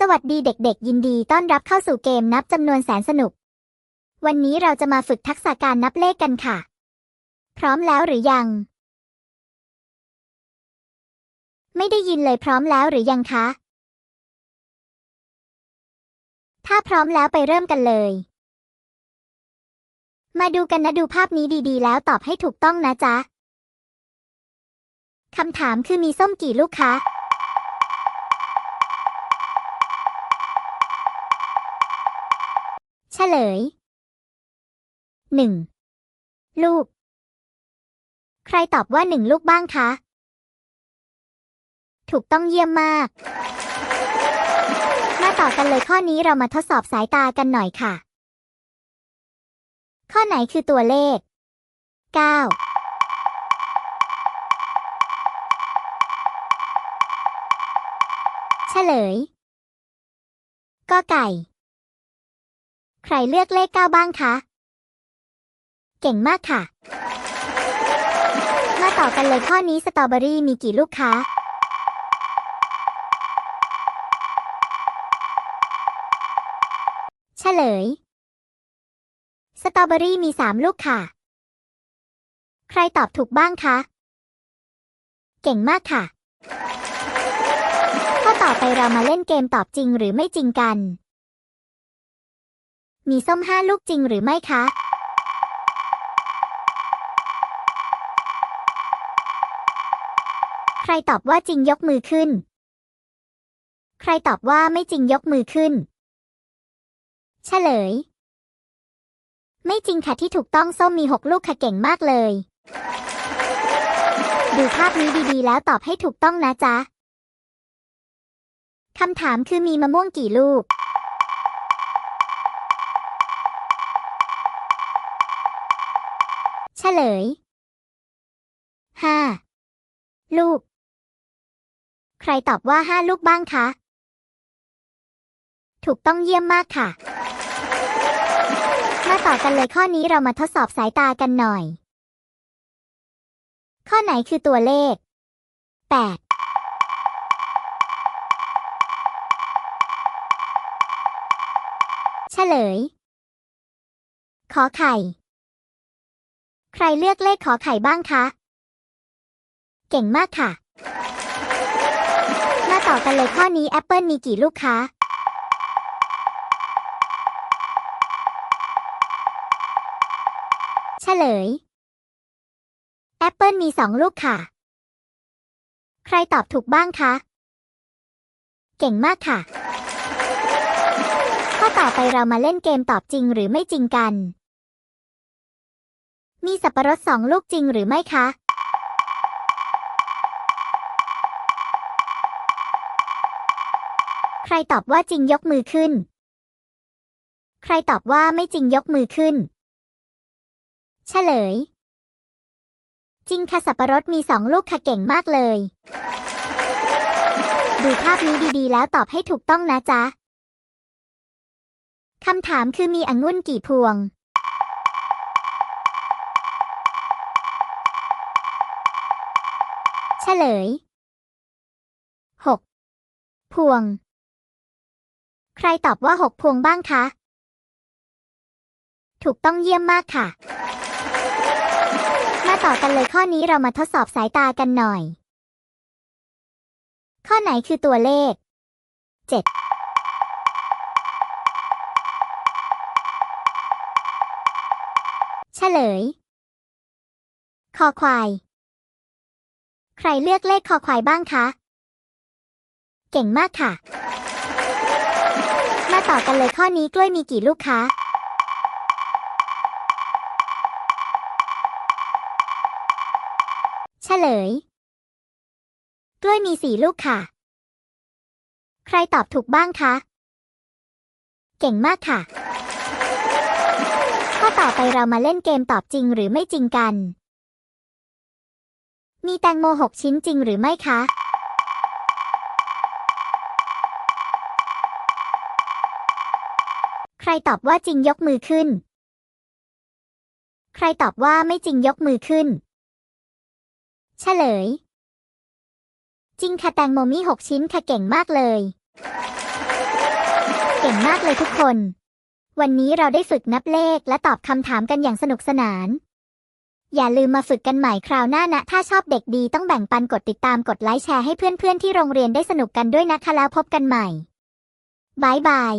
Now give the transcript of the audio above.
สวัสดีเด็กๆ ยินดีต้อนรับเข้าสู่เกมนับจำนวนแสนสนุก วันนี้เราจะมาฝึกทักษะการนับเลขกันค่ะ พร้อมแล้วหรือยัง ไม่ได้ยินเลยพร้อมแล้วหรือยังคะ ถ้าพร้อมแล้วไปเริ่มกันเลย มาดูกันนะดูภาพนี้ดีๆ แล้วตอบให้ถูกต้องนะจ๊ะคำถามคือมีส้มกี่ลูกคะ เฉลยหนึ่งลูก ใครตอบว่าหนึ่งลูกบ้างคะ ถูกต้องเยี่ยมมาก มาต่อกันเลยข้อนี้เรามาทดสอบสายตากันหน่อยค่ะ ข้อไหนคือตัวเลข9เฉลย ก็ไก่ ใครเลือกเลขเก้าบ้างคะ เก่งมากค่ะ มาต่อกันเลยข้อนี้สตรอเบอรี่มีกี่ลูกคะเฉลย สตรอเบอรี่มีสามลูกค่ะ ใครตอบถูกบ้างคะ เก่งมากค่ะ ข้อต่อไปเรามาเล่นเกมตอบจริงหรือไม่จริงกัน มีส้มห้าลูกจริงหรือไม่คะ ใครตอบว่าจริงยกมือขึ้น ใครตอบว่าไม่จริงยกมือขึ้น เฉลย ไม่จริงค่ะที่ถูกต้องส้มมีหกลูกค่ะเก่งมากเลย ดูภาพนี้ดีๆ แล้วตอบให้ถูกต้องนะจ๊ะคำถามคือมีมะม่วงกี่ลูก ลย ห้าลูก ใครตอบว่าห้าลูกบ้างคะ ถูกต้องเยี่ยมมากค่ะ มาต่อกันเลยข้อนี้เรามาทดสอบสายตากันหน่อย ข้อไหนคือตัวเลขแปดเฉลย ขอไข่ ใครเลือกเลขขอไข่บ้างคะ เก่งมากค่ะ มาต่อกันเลยข้อนี้แอปเปิลมีกี่ลูกคะ เฉลย แอปเปิลมีสองลูกค่ะ ใครตอบถูกบ้างคะ เก่งมากค่ะ ข้อต่อไปเรามาเล่นเกมตอบจริงหรือไม่จริงกัน มีสับปะรดสองลูกจริงหรือไม่คะใครตอบว่าจริงยกมือขึ้น ใครตอบว่าไม่จริงยกมือขึ้น เฉลย จริงค่ะสับปะรดมีสองลูกค่ะเก่งมากเลย ดูภาพนี้ดีๆ แล้วตอบให้ถูกต้องนะจ๊ะ คำถามคือมีองุ่นกี่พวง ฉลยหกพวง ใครตอบว่าหกพวงบ้างคะ ถูกต้องเยี่ยมมากค่ะ มาต่อกันเลยข้อนี้เรามาทดสอบสายตากันหน่อย ข้อไหนคือตัวเลขเจ็ดเฉลย คอควาย ใครเลือกเลขคอควายบ้างคะ เก่งมากค่ะ มาต่อกันเลยข้อนี้กล้วยมีกี่ลูกคะ เฉลย กล้วยมีสี่ลูกค่ะ ใครตอบถูกบ้างคะ เก่งมากค่ะ ข้อต่อไปเรามาเล่นเกมตอบจริงหรือไม่จริงกัน มีแตงโมหกชิ้นจริงหรือไม่คะ ใครตอบว่าจริงยกมือขึ้น ใครตอบว่าไม่จริงยกมือขึ้น เฉลย จริงค่ะแตงโมมีหกชิ้นค่ะเก่งมากเลย เก่งมากเลยทุกคน วันนี้เราได้ฝึกนับเลขและตอบคำถามกันอย่างสนุกสนาน อย่าลืมมาฝึกกันใหม่คราวหน้านะ ถ้าชอบเด็กดีต้องแบ่งปันกดติดตามกดไลค์แชร์ให้เพื่อนๆที่โรงเรียนได้สนุกกันด้วยนะคะแล้วพบกันใหม่บายบาย